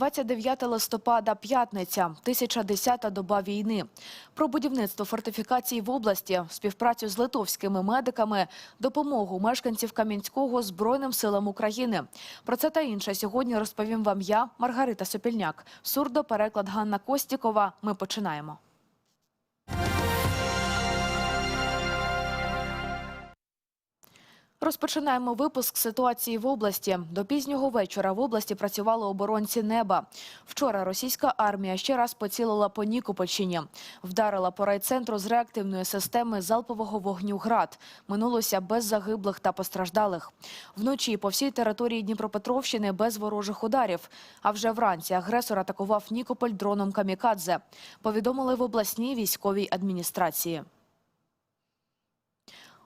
29 листопада, п'ятниця, 1010-та доба війни. Про будівництво фортифікацій в області, співпрацю з литовськими медиками, допомогу мешканців Кам'янського Збройним силам України. Про це та інше сьогодні розповім вам я, Маргарита Сопільняк. Сурдопереклад Ганна Костікова. Ми починаємо. Розпочинаємо випуск ситуації в області. До пізнього вечора в області працювали оборонці неба. Вчора російська армія ще раз поцілила по Нікопольщині. Вдарила по райцентру з реактивної системи залпового вогню «Град». Минулося без загиблих та постраждалих. Вночі по всій території Дніпропетровщини без ворожих ударів. А вже вранці агресор атакував Нікополь дроном «Камікадзе». Повідомили в обласній військовій адміністрації.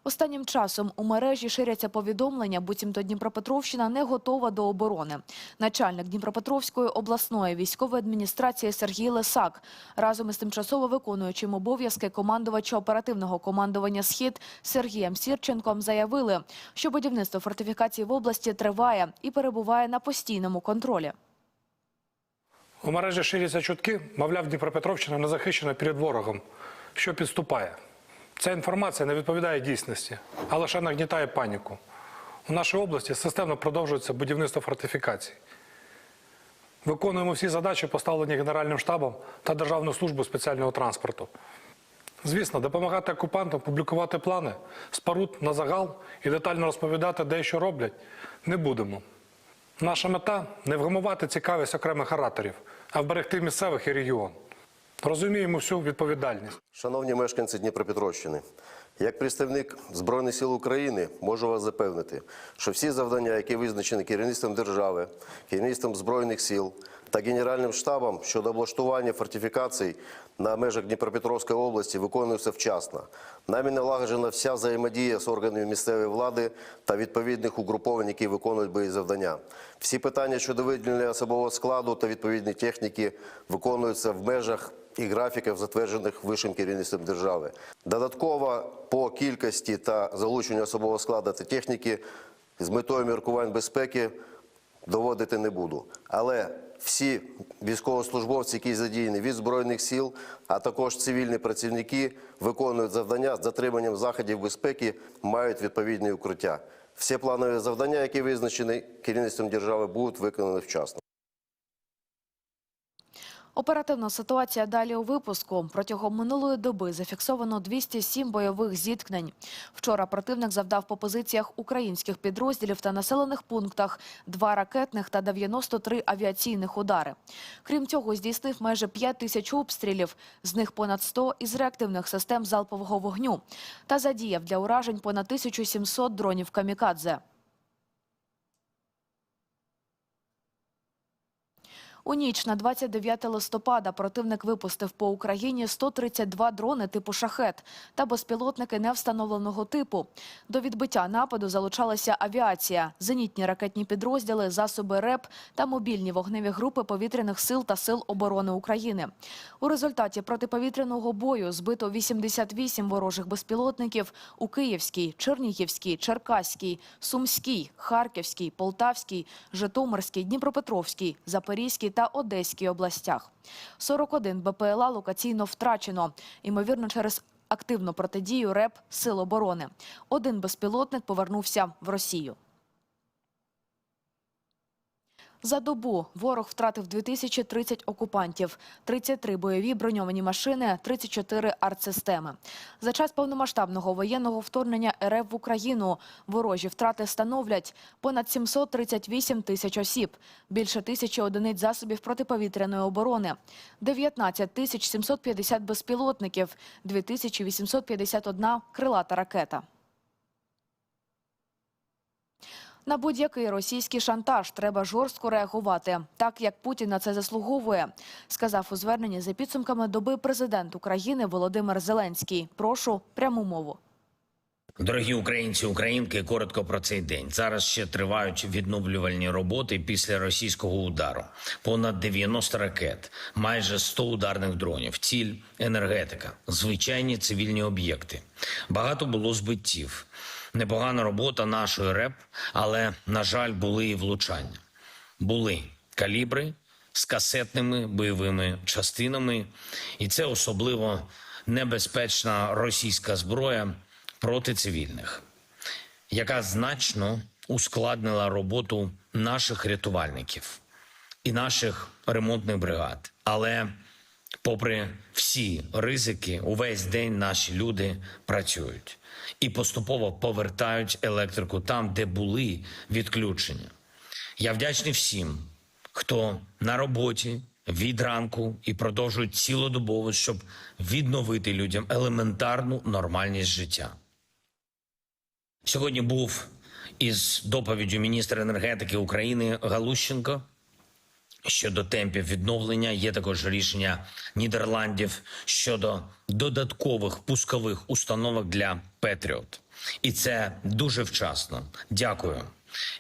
Останнім часом у мережі ширяться повідомлення, буцімто Дніпропетровщина не готова до оборони. Начальник Дніпропетровської обласної військової адміністрації Сергій Лисак разом із тимчасово виконуючим обов'язки командувача оперативного командування «Схід» Сергієм Сірченком заявили, що будівництво фортифікацій в області триває і перебуває на постійному контролі. У мережі ширяться чутки, мовляв, Дніпропетровщина не захищена перед ворогом, що підступає. Ця інформація не відповідає дійсності, а лише нагнітає паніку. У нашій області системно продовжується будівництво фортифікацій. Виконуємо всі задачі, поставлені Генеральним штабом та Державною службою спеціального транспорту. Звісно, допомагати окупантам публікувати плани, споруд на загал і детально розповідати, де і що роблять, не будемо. Наша мета не вгамувати цікавість окремих ораторів, а вберегти місцевих і регіон. Розуміємо всю відповідальність. Шановні мешканці Дніпропетровщини, як представник Збройних сил України можу вас запевнити, що всі завдання, які визначені керівництвом держави, керівництвом Збройних сил та Генеральним штабом щодо облаштування фортифікацій на межах Дніпропетровської області, виконуються вчасно. Нами налагоджена вся взаємодія з органами місцевої влади та відповідних угруповань, які виконують бої завдання. Всі питання щодо виділення особового складу та відповідної техніки виконуються в межах і графіків, затверджених вищим керівництвом держави. Додатково по кількості та залученню особового складу та техніки з метою міркувань безпеки доводити не буду. Але всі військовослужбовці, які задіяні від Збройних сил, а також цивільні працівники, виконують завдання з дотриманням заходів безпеки, мають відповідні укриття. Всі планові завдання, які визначені керівництвом держави, будуть виконані вчасно. Оперативна ситуація далі у випуску. Протягом минулої доби зафіксовано 207 бойових зіткнень. Вчора противник завдав по позиціях українських підрозділів та населених пунктах два ракетних та 93 авіаційних удари. Крім цього, здійснив майже 5 тисяч обстрілів, з них понад 100 із реактивних систем залпового вогню, та задіяв для уражень понад 1700 дронів «Камікадзе». У ніч на 29 листопада противник випустив по Україні 132 дрони типу «Шахет» та безпілотники невстановленого типу. До відбиття нападу залучалася авіація, зенітні ракетні підрозділи, засоби РЕП та мобільні вогневі групи повітряних сил та сил оборони України. У результаті протиповітряного бою збито 88 ворожих безпілотників у Київській, Чернігівській, Черкаській, Сумській, Харківській, Полтавській, Житомирській, Дніпропетровській, Запорізькій та Одеській областях. 41 БПЛА локаційно втрачено, ймовірно, через активну протидію РЕП Сил оборони. Один безпілотник повернувся в Росію. За добу ворог втратив 2030 окупантів, 33 бойові броньовані машини, 34 артсистеми. За час повномасштабного воєнного вторгнення РФ в Україну ворожі втрати становлять понад 738 тисяч осіб, більше тисячі одиниць засобів протиповітряної оборони, 19 тисяч 750 безпілотників, 2851 крилата ракета. На будь-який російський шантаж треба жорстко реагувати, так як Путін на це заслуговує, сказав у зверненні за підсумками доби президент України Володимир Зеленський. Прошу пряму мову. Дорогі українці, українки, коротко про цей день. Зараз ще тривають відновлювальні роботи після російського удару. Понад 90 ракет, майже 100 ударних дронів, ціль енергетика, звичайні цивільні об'єкти. Багато було збиттів. Непогана робота нашої РЕП, але на жаль, були і влучання. Були калібри з касетними бойовими частинами, і це особливо небезпечна російська зброя проти цивільних, яка значно ускладнила роботу наших рятувальників і наших ремонтних бригад. Але попри всі ризики, увесь день наші люди працюють і поступово повертають електрику там, де були відключення. Я вдячний всім, хто на роботі від ранку і продовжують цілодобово, щоб відновити людям елементарну нормальність життя. Сьогодні був із доповіддю міністра енергетики України Галущенко щодо темпів відновлення. Є також рішення Нідерландів щодо додаткових пускових установок для Петріот. І це дуже вчасно. Дякую.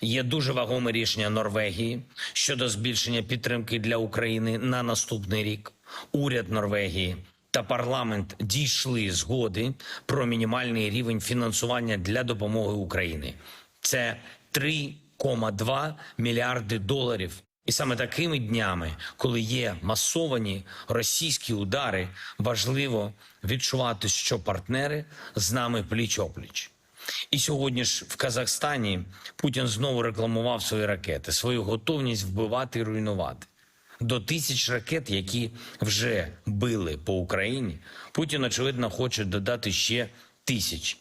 Є дуже вагоме рішення Норвегії щодо збільшення підтримки для України на наступний рік. Уряд Норвегії та парламент дійшли згоди про мінімальний рівень фінансування для допомоги Україні. Це 3,2 мільярди доларів. І саме такими днями, коли є масовані російські удари, важливо відчувати, що партнери з нами пліч-опліч. І сьогодні ж в Казахстані Путін знову рекламував свої ракети, свою готовність вбивати і руйнувати. До тисяч ракет, які вже били по Україні, Путін, очевидно, хоче додати ще тисяч.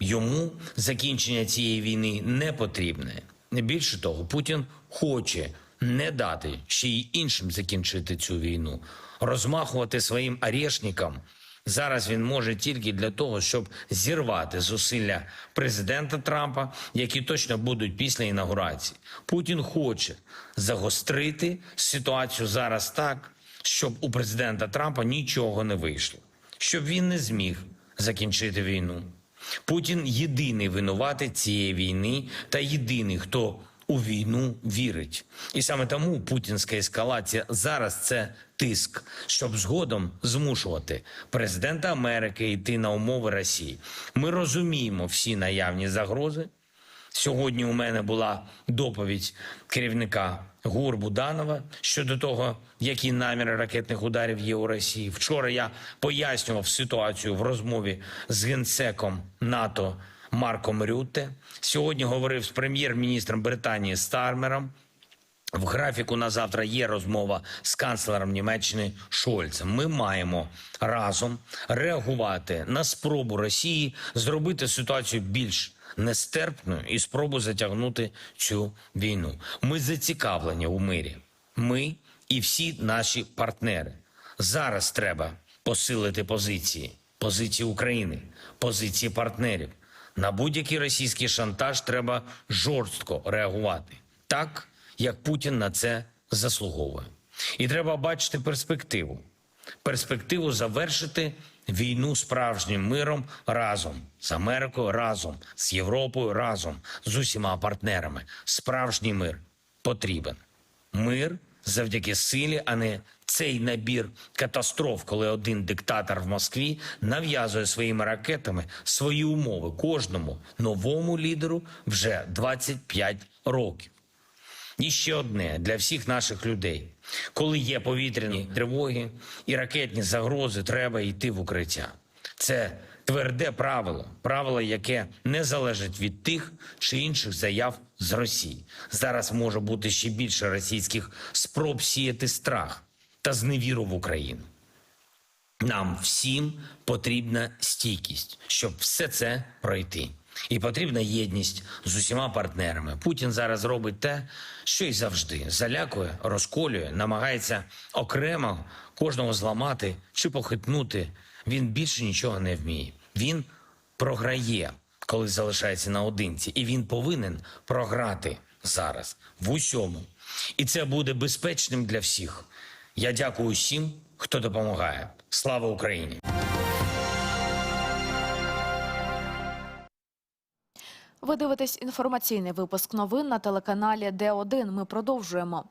Йому закінчення цієї війни не потрібне. Більше того, Путін хоче не дати ще й іншим закінчити цю війну, розмахувати своїм арешникам. Зараз він може тільки для того, щоб зірвати зусилля президента Трампа, які точно будуть після інаугурації. Путін хоче загострити ситуацію зараз так, щоб у президента Трампа нічого не вийшло, щоб він не зміг закінчити війну. Путін єдиний винуватець цієї війни та єдиний, хто у війну вірить. І саме тому путінська ескалація зараз це тиск, щоб згодом змушувати президента Америки йти на умови Росії. Ми розуміємо всі наявні загрози. Сьогодні у мене була доповідь керівника ГУР Буданова щодо того, які наміри ракетних ударів є у Росії. Вчора я пояснював ситуацію в розмові з генсеком НАТО Марком Рютте. Сьогодні говорив з прем'єр-міністром Британії Стармером. В графіку на завтра є розмова з канцлером Німеччини Шольцем. Ми маємо разом реагувати на спробу Росії зробити ситуацію більш нестерпною і спробу затягнути цю війну. Ми зацікавлені у мирі. Ми і всі наші партнери. Зараз треба посилити позиції, позиції України, позиції партнерів. На будь-який російський шантаж треба жорстко реагувати, так як Путін на це заслуговує. І треба бачити перспективу. Перспективу завершити війну справжнім миром разом з Америкою, разом з Європою, разом з усіма партнерами. Справжній мир потрібен. Мир завдяки силі, а не цей набір катастроф, коли один диктатор в Москві нав'язує своїми ракетами свої умови кожному новому лідеру вже 25 років. І ще одне для всіх наших людей. Коли є повітряні тривоги і ракетні загрози, треба йти в укриття. Це тверде правило, правило, яке не залежить від тих чи інших заяв з Росії. Зараз може бути ще більше російських спроб сіяти страх та зневіру в Україну. Нам всім потрібна стійкість, щоб все це пройти. І потрібна єдність з усіма партнерами. Путін зараз робить те, що й завжди залякує, розколює, намагається окремо кожного зламати чи похитнути. Він більше нічого не вміє. Він програє, коли залишається наодинці, і він повинен програти зараз в усьому. І це буде безпечним для всіх. Я дякую всім, хто допомагає. Слава Україні! Ви дивитесь інформаційний випуск новин на телеканалі Д1. Ми продовжуємо.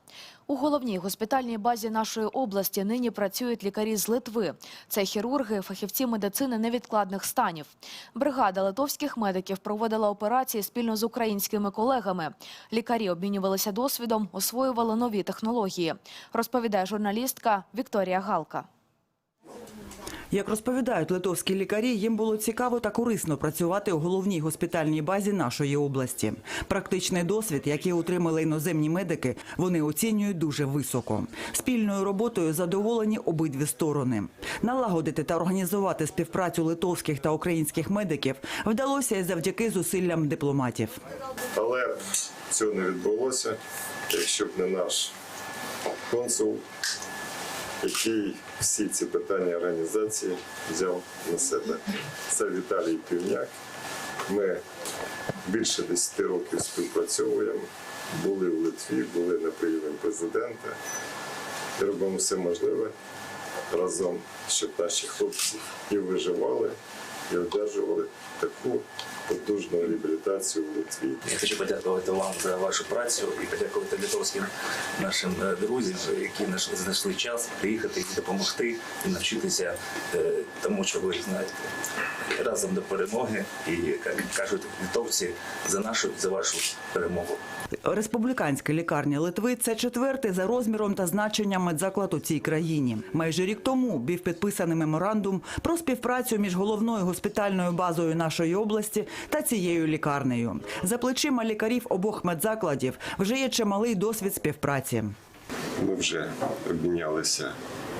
У головній госпітальній базі нашої області нині працюють лікарі з Литви. Це хірурги, фахівці медицини невідкладних станів. Бригада литовських медиків проводила операції спільно з українськими колегами. Лікарі обмінювалися досвідом, освоювали нові технології. Розповідає журналістка Вікторія Галка. Як розповідають литовські лікарі, їм було цікаво та корисно працювати у головній госпітальній базі нашої області. Практичний досвід, який отримали іноземні медики, вони оцінюють дуже високо. Спільною роботою задоволені обидві сторони. Налагодити та організувати співпрацю литовських та українських медиків вдалося і завдяки зусиллям дипломатів. Але цього не відбулося, якщо б не наш консул, який всі ці питання організації взяв на себе. Це Віталій Півняк. Ми більше 10 років співпрацьовуємо, були в Литві, були на прийомі президента. І робимо все можливе разом, щоб наші хлопці і виживали, і одержували таку потужну реабілітацію в Литві. Я хочу подякувати вам за вашу працю і подякувати литовським нашим е, друзям, які наш- знайшли час приїхати і допомогти і навчитися е, тому, що ви знаєте. Разом до перемоги і як кажуть литовці за нашу за вашу перемогу. Республіканська лікарня Литви це четвертий за розміром та значенням медзаклад у цій країні. Майже рік тому був підписаний меморандум про співпрацю між головною госпітальною базою нашої області та цією лікарнею. За плечима лікарів обох медзакладів вже є чималий досвід співпраці. Ми вже обмінялися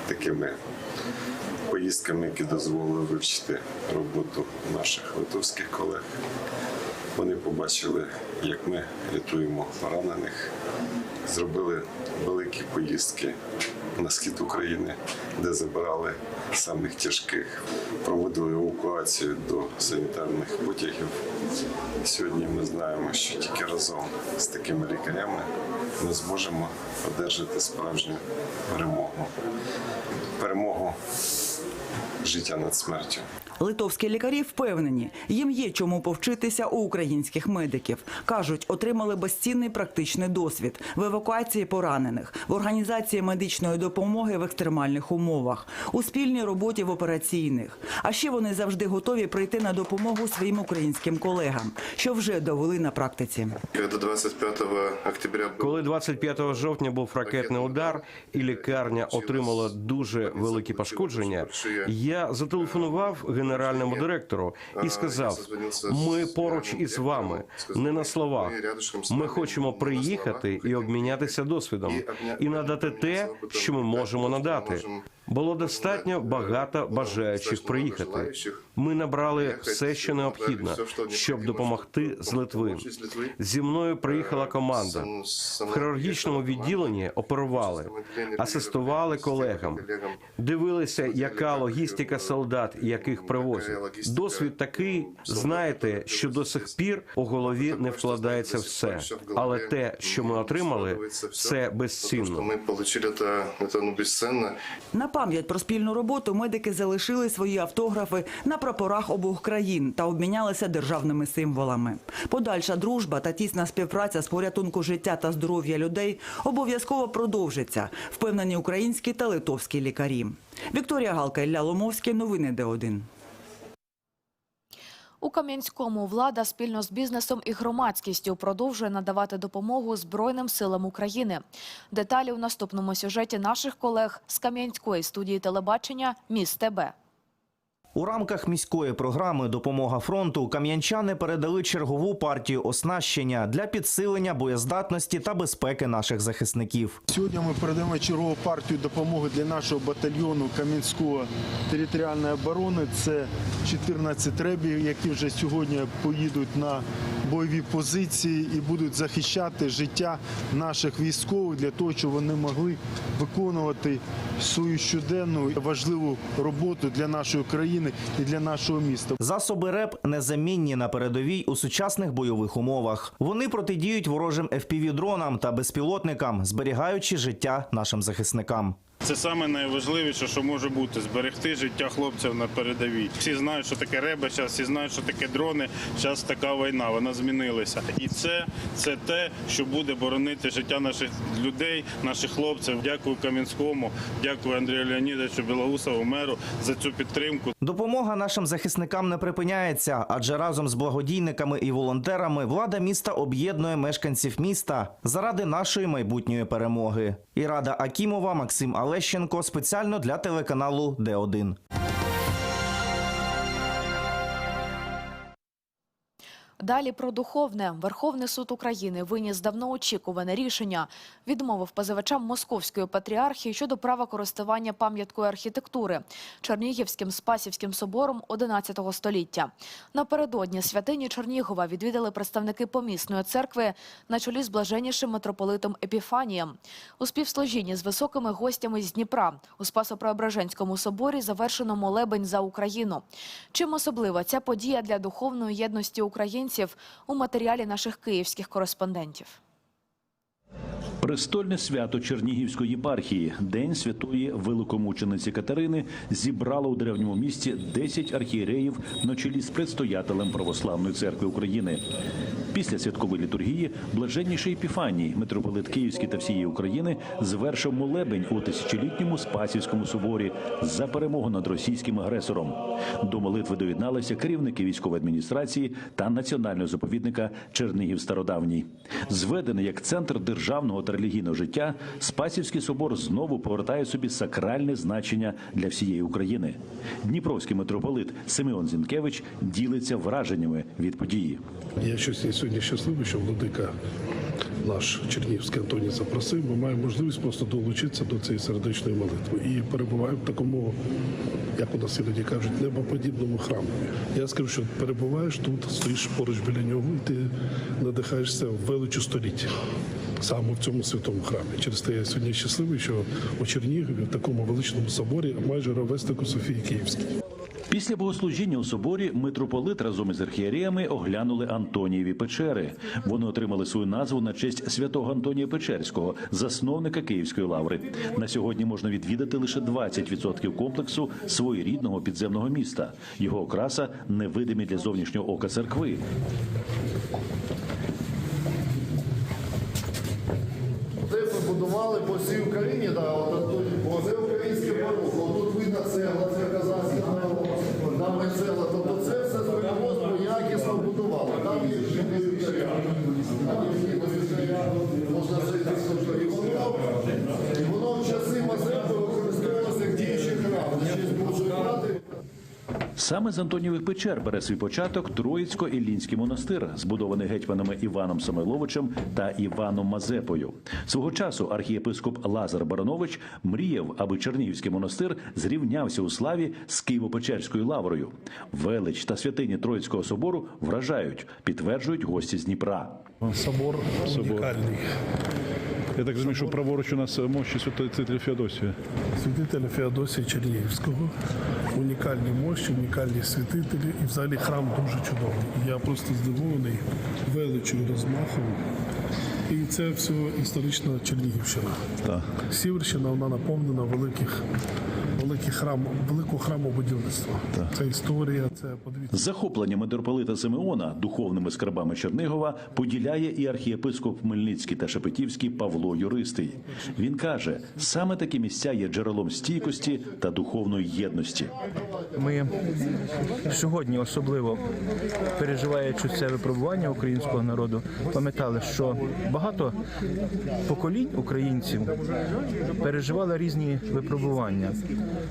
такими поїздками, які дозволили вивчити роботу наших литовських колег. Вони побачили, як ми рятуємо поранених, зробили великі поїздки на схід України, де забирали самих тяжких, проводили евакуацію до санітарних потягів. Сьогодні ми знаємо, що тільки разом з такими лікарями ми зможемо одержати справжню перемогу. Перемогу життя над смертю. Литовські лікарі впевнені, їм є чому повчитися у українських медиків. кажуть, отримали безцінний практичний досвід в евакуації поранених, в організації медичної допомоги в екстремальних умовах, у спільній роботі в операційних. А ще вони завжди готові прийти на допомогу своїм українським колегам, що вже довели на практиці. Когда 25 октября был Коли 25 жовтня був ракетний удар і лікарня отримала дуже великі пошкодження, я зателефонував генеральному директору і сказав: ми поруч із вами, не на словах. Ми хочемо приїхати і обмінятися досвідом і надати те, що ми можемо надати. Було достатньо багато бажаючих приїхати. Ми набрали все, що необхідно, щоб допомогти з Литви. Зі мною приїхала команда. В хірургічному відділенні оперували, асистували колегам, дивилися, яка логістика солдат, яких привозять. Досвід такий, знаєте, що до сих пір у голові не вкладається все. Але те, що ми отримали, це То, безцінно. что мы получили, это, пам'ять про спільну роботу медики залишили свої автографи на прапорах обох країн та обмінялися державними символами. Подальша дружба та тісна співпраця з порятунку життя та здоров'я людей обов'язково продовжиться, впевнені українські та литовські лікарі. Вікторія Галка, Ілля Ломовський, новини Д1. У Кам'янському влада спільно з бізнесом і громадськістю продовжує надавати допомогу Збройним силам України. Деталі у наступному сюжеті наших колег з Кам'янської студії телебачення «Міст ТБ». У рамках міської програми Допомога фронту кам'янчани передали чергову партію оснащення для підсилення боєздатності та безпеки наших захисників. Сьогодні ми передаємо чергову партію допомоги для нашого батальйону Кам'янського територіальної оборони. Це 14 ребів, які вже сьогодні поїдуть на бойові позиції і будуть захищати життя наших військових для того, щоб вони могли виконувати свою щоденну важливу роботу для нашої країни і для нашого міста. Засоби РЕП незамінні на передовій у сучасних бойових умовах. Вони протидіють ворожим FPV-дронам та безпілотникам, зберігаючи життя нашим захисникам. Це саме найважливіше, що може бути зберегти життя хлопців на передовій. Всі знають, що таке реба, зараз всі знають, що таке дрони. Зараз така війна, вона змінилася. І це, це те, що буде боронити життя наших людей, наших хлопців. Дякую Кам'янському, дякую Андрію Леонідовичу Білоусову, меру за цю підтримку. Допомога нашим захисникам не припиняється, адже разом з благодійниками і волонтерами влада міста об'єднує мешканців міста заради нашої майбутньої перемоги. Ірада Акімова, Максим Алещенко спеціально для телеканалу Д1. Далі про духовне. Верховний суд України виніс давно очікуване рішення. Відмовив позивачам Московської патріархії щодо права користування пам'яткою архітектури Чернігівським Спасівським собором XI століття. Напередодні святині Чернігова відвідали представники помісної церкви на чолі з блаженнішим митрополитом Епіфанієм. У співслужінні з високими гостями з Дніпра у Спасо-Преображенському соборі завершено молебень за Україну. Чим особлива ця подія для духовної єдності українців у матеріалі наших київських кореспондентів. Престольне свято Чернігівської єпархії, День святої великомучениці Катерини, зібрало у древньому місті 10 архієреїв на чолі з предстоятелем Православної церкви України. Після святкової літургії блаженніший Епіфаній, митрополит Київський та всієї України, звершив молебень у тисячолітньому Спасівському соборі за перемогу над російським агресором. До молитви доєдналися керівники військової адміністрації та національного заповідника Чернігів Стародавній. Зведений як центр державного та релігійного життя, Спасівський собор знову повертає собі сакральне значення для всієї України. Дніпровський митрополит Симеон Зінкевич ділиться враженнями від події. Я щось сьогодні щасливий, що владика наш Чернігівський Антоній запросив. Ми маємо можливість просто долучитися до цієї сердечної молитви і перебуваємо в такому, як у нас іноді кажуть, небоподібному храмі. Я скажу, що перебуваєш тут, стоїш поруч біля нього, і ти надихаєшся величу століття. Саме в цьому святому храмі. Через те я сьогодні щасливий, що у Чернігові в такому величному соборі майже ровеснику Софії Київській. Після богослужіння у соборі митрополит разом із архієреями оглянули Антонієві печери. Вони отримали свою назву на честь святого Антонія Печерського, засновника Київської лаври. На сьогодні можна відвідати лише 20% комплексу своєрідного підземного міста. Його окраса невидимі для зовнішнього ока церкви. Це побудували по всій Україні, да, от тут, бо це українське порухо. Тут видно цегла, це казанське там не цегла. Тобто це все звичайно якісно будували. Там є жінки можна зайти собі. І воно, Саме з Антонієвих печер бере свій початок Троїцько-Іллінський монастир, збудований гетьманами Іваном Самойловичем та Іваном Мазепою. Свого часу архієпископ Лазар Баранович мріяв, аби Чернігівський монастир зрівнявся у славі з Києво-Печерською лаврою. Велич та святині Троїцького собору вражають, підтверджують гості з Дніпра. Собор унікальний. Я так розумію, що праворуч у нас мощі святителя Феодосія. Святителя Феодосія Чернігівського. Унікальні мощі, унікальні святителі. І взагалі храм дуже чудовий. Я просто здивований величою розмахом. І це все історична Чернігівщина. Так. Сіверщина вона наповнена великих, великих храм, великого храмобудівництва. Це історія, це подивіться. Захоплення митрополита Симеона духовними скарбами Чернигова поділяє і архієпископ Хмельницький та Шепетівський Павло Юристий. Він каже, саме такі місця є джерелом стійкості та духовної єдності. Ми сьогодні особливо переживаючи це випробування українського народу, пам'ятали, що багато поколінь українців переживали різні випробування.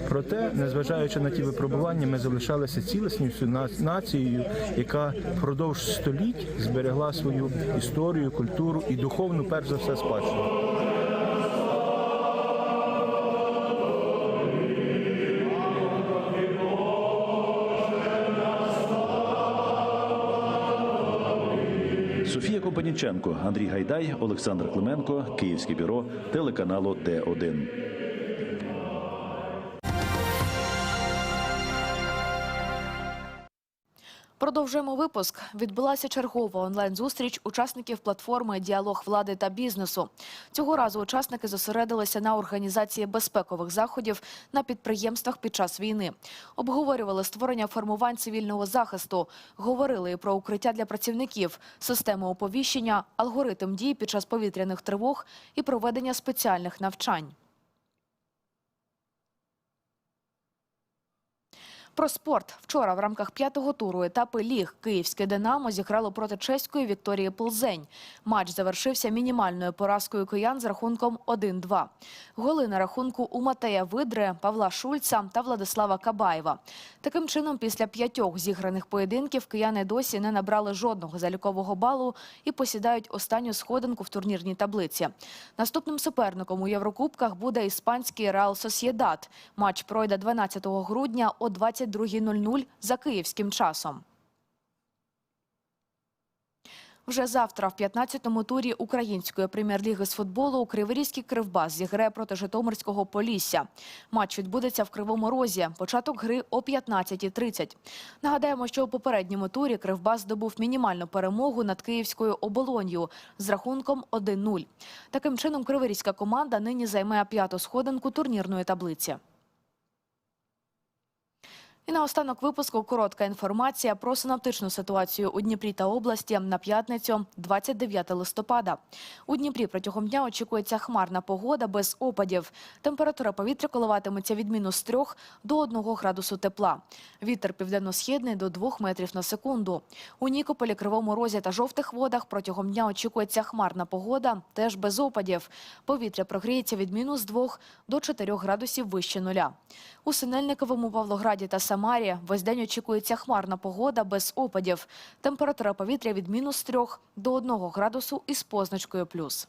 Проте, незважаючи на ті випробування, ми залишалися цілісністю нацією, яка впродовж століть зберегла свою історію, культуру і духовну, перш за все, спадщину. Компаніченко, Андрій Гайдай, Олександр Клименко, Київське бюро телеканалу Д1. Продовжуємо випуск. Відбулася чергова онлайн-зустріч учасників платформи Діалог влади та бізнесу. Цього разу учасники зосередилися на організації безпекових заходів на підприємствах під час війни. Обговорювали створення формувань цивільного захисту, говорили і про укриття для працівників, систему оповіщення, алгоритм дій під час повітряних тривог і проведення спеціальних навчань. Про спорт вчора в рамках п'ятого туру етапи ліг Київське Динамо зіграло проти чеської Вікторії Плзень. Матч завершився мінімальною поразкою киян з рахунком 1-2. Голи на рахунку у Матея Видре, Павла Шульца та Владислава Кабаєва. Таким чином, після п'ятьох зіграних поєдинків кияни досі не набрали жодного залікового балу і посідають останню сходинку в турнірній таблиці. Наступним суперником у Єврокубках буде іспанський Реал Сосєдат. Матч пройде 12 грудня о 22.00 за київським часом. Вже завтра в 15-му турі української прем'єр-ліги з футболу Криворізький Кривбас зіграє проти Житомирського Полісся. Матч відбудеться в Кривому Розі. Початок гри о 15.30. Нагадаємо, що у попередньому турі Кривбас здобув мінімальну перемогу над київською оболонью з рахунком 1-0. Таким чином, криворізька команда нині займає п'яту сходинку турнірної таблиці. І наостанок випуску коротка інформація про синоптичну ситуацію у Дніпрі та області на п'ятницю, 29 листопада. У Дніпрі протягом дня очікується хмарна погода без опадів. Температура повітря коливатиметься від мінус 3 до 1 градусу тепла. Вітер південно-східний до 2 метрів на секунду. У Нікополі, Кривому Розі та жовтих водах протягом дня очікується хмарна погода, теж без опадів. Повітря прогріється від мінус 2 до 4 градусів вище нуля. У Синельниковому, Павлограді та Самарі весь день очікується хмарна погода без опадів. Температура повітря від мінус 3 до 1 градусу із позначкою плюс.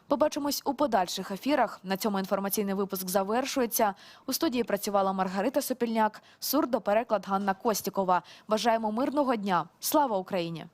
Побачимось у подальших ефірах. На цьому інформаційний випуск завершується. У студії працювала Маргарита Сопільняк, сурдопереклад Ганна Костікова. Бажаємо мирного дня. Слава Україні!